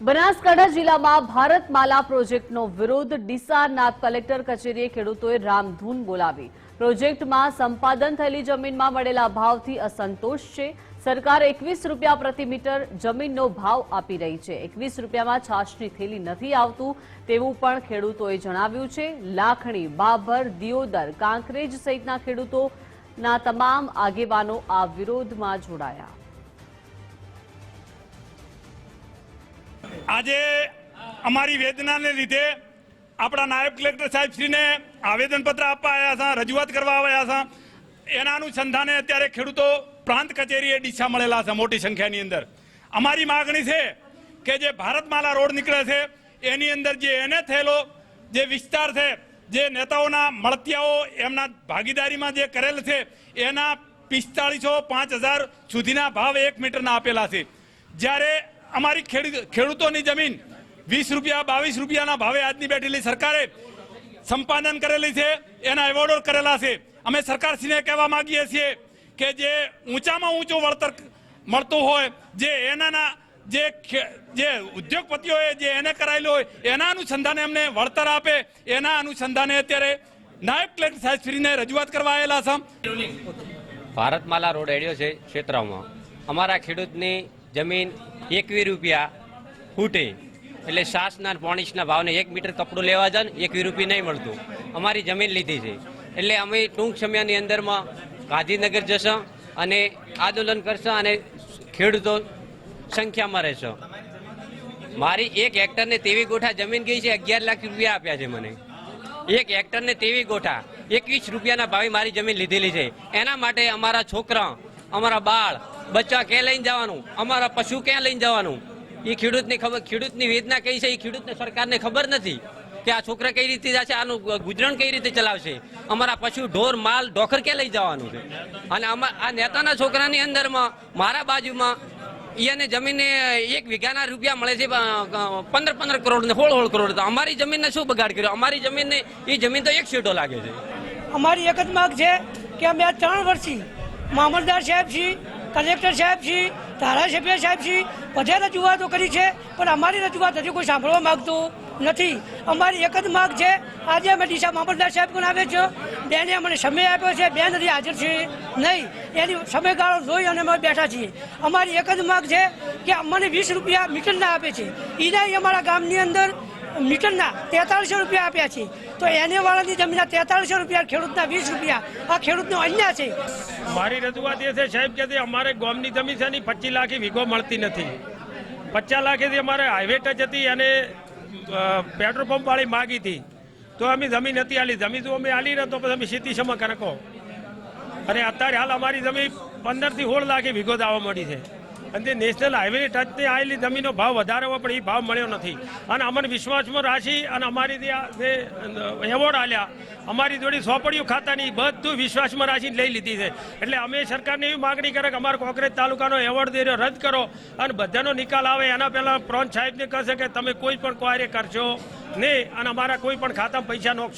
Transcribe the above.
બનાસકાંઠા જિલ્લામાં ભારતમાલા પ્રોજેક્ટનો વિરોધ ડીસાના કલેક્ટર કચેરીએ ખેડૂતોએ રામધૂન બોલાવી. પ્રોજેક્ટમાં સંપાદન થયેલી જમીનમાં મળેલા ભાવથી અસંતોષ છે. સરકાર એકવીસ રૂપિયા પ્રતિ મીટર જમીનનો ભાવ આપી રહી છે. એકવીસ રૂપિયામાં છાશની થેલી નથી આવતું તેવું પણ ખેડૂતોએ જણાવ્યું છે. લાખણી, બાભર, દિયોદર, કાંકરેજ સહિતના ખેડૂતોના તમામ આગેવાનો આ વિરોધમાં જોડાયા. આજે અમારી વેદનાને લીધે આપણા નાયબ કલેક્ટર સાહેબશ્રીને આવેદનપત્ર આપવા આવ્યા છે, રજૂઆત કરવા આવ્યા છે. એના અનુસંધાને અત્યારે ખેડૂતો પ્રાંત કચેરીએ ડીસા મળેલા છે મોટી સંખ્યાની અંદર. અમારી માગણી છે કે જે ભારતમાલા રોડ નીકળે છે, એની અંદર જે એને થયેલો જે વિસ્તાર છે, જે નેતાઓના મળતિયાઓ એમના ભાગીદારીમાં જે કરેલ છે, એના પિસ્તાળીસો પાંચ હજાર સુધીના ભાવ એક મીટરના આપેલા છે. જ્યારે અમારી ખેડૂ- ખેડૂતોની જમીન વીસ રૂપિયા, બાવીસ રૂપિયાના ભાવે આજની બેઠેલી સરકારે સંપાદન કરેલી છે, એના એવોર્ડો કરેલા છે. અમે સરકારશ્રીને કહેવા માંગીએ છીએ કે જે ઊંચામાં ઊંચું વળતર મળતું હોય, જે એનાના, જે જે ઉદ્યોગપતિઓએ જે એને કરાયેલું હોય, એના અનુસંધાને અમને વળતર આપે. એના અનુસંધાને અત્યારે નાયબ કલેક્ટર સાહેબશ્રીને રજૂઆત કરવા આવેલા છે. ભારતમાલા રોડ એડ્યો છે ક્ષેત્રમાં. અમારા ખેડૂતની જમીન એકવી રૂપિયા ફૂટે. એટલે સાસના પોણીસના ભાવને એક મીટર કપડું લેવા જાય ને એકવી રૂપિયા નહીં મળતું. અમારી જમીન લીધી છે. એટલે અમે ટૂંક સમયની અંદરમાં ગાંધીનગર જશું અને આંદોલન કરશું અને ખેડૂતો સંખ્યામાં રહેશે. મારી એક હેક્ટરને તેવી ગોઠા જમીન ગઈ છે, અગિયાર લાખ રૂપિયા આપ્યા છે મને. એક હેક્ટરને તેવી ગોઠા, એકવીસ રૂપિયાના ભાવે મારી જમીન લીધેલી છે. એના માટે અમારા છોકરા, અમારા બાળ બચ્ચા ક્યાં લઈને જવાનું? અમારા પશુ ક્યાં લઈને જવાનું? એ ખેડૂતની ખબર, ખેડૂતની વેદના કઈ છે? એ ખેડૂતને સરકારને ખબર નથી કે આ છોકરા કઈ રીતે જશે, આનું ગુજરાન કઈ રીતે ચલાવશે? અમારા પશુ ઢોર, માલ ઢોખર ક્યાં લઈ જવાનું છે? અને આ નેતાના છોકરાની અંદરમાં, મારા બાજુમાં એને જમીનને એક વીઘાના રૂપિયા મળે છે પંદર પંદર કરોડ ને હોળ સોળ કરોડ અમારી જમીનને શું બગાડ કર્યો? અમારી જમીનને એ જમીન તો એક સીટો લાગે છે. અમારી એક જ માગ છે કે અમે આ ત્રણ વર્ષથી મામલદાર સાહેબ છીએ કલેક્ટર સાહેબ છીએ ધારાસભ્ય સાહેબ છીએ બધે રજૂઆતો કરી છે, પણ અમારી રજૂઆત હજુ કોઈ સાંભળવા માગતું નથી. અમારી એક જ માગ છે, આજે અમે ડીસા મામલદાર સાહેબ પણ આવે છે? બેને અમને સમય આપ્યો છે, બેન હજી હાજર છે નહીં. એની સમયગાળો જોઈ અને અમે બેઠા છીએ. અમારી એક જ માગ છે કે અમને વીસ રૂપિયા મીટરના આપે છે. એના અમારા ગામની અંદર મીટરના તેતાળીસો રૂપિયા આપ્યા છે. તો એને વાળાની જમીનના તેતાળીસો રૂપિયા, ખેડૂતના વીસ રૂપિયા. આ ખેડૂતનો અન્યાય છે. મારી રજૂઆત એ છે, સાહેબ, કે અમારે ગોમની જમીન છે ને, પચીસ લાખની વીઘો મળતી નથી. પચાસ લાખેથી અમારે હાઈવે ટચ હતી અને પેટ્રોલ પંપ વાળી માગી હતી. તો અમે જમીન નથી આલી. જમીન તો અમે આલી ને તો અમે સીધી સમા કરો. અને અત્યારે હાલ અમારી જમીન પંદરથી સોળ લાખે વીઘો દાવા મળી છે. અને તે નેશનલ હાઈવેની ટચથી આવેલી જમીનનો ભાવ વધારવો પણ એ ભાવ મળ્યો નથી. અને અમને વિશ્વાસમાં રાખી અને અમારી જે એવોર્ડ આલ્યા, અમારી જોડે સોપડીઓ ખાતાની બધું વિશ્વાસમાં રાખીને લઈ લીધી છે. એટલે અમે સરકારને એવી માગણી કરે કે અમારા કોંગ્રેસ તાલુકાનો એવોર્ડ દે રદ કરો અને બધાનો નિકાલ આવે. એના પહેલાં પ્રોન સાહેબને કહેશે કે તમે કોઈ પણ કાર્ય કરશો નહીં અને અમારા કોઈ પણ ખાતામાં પૈસા નોખશો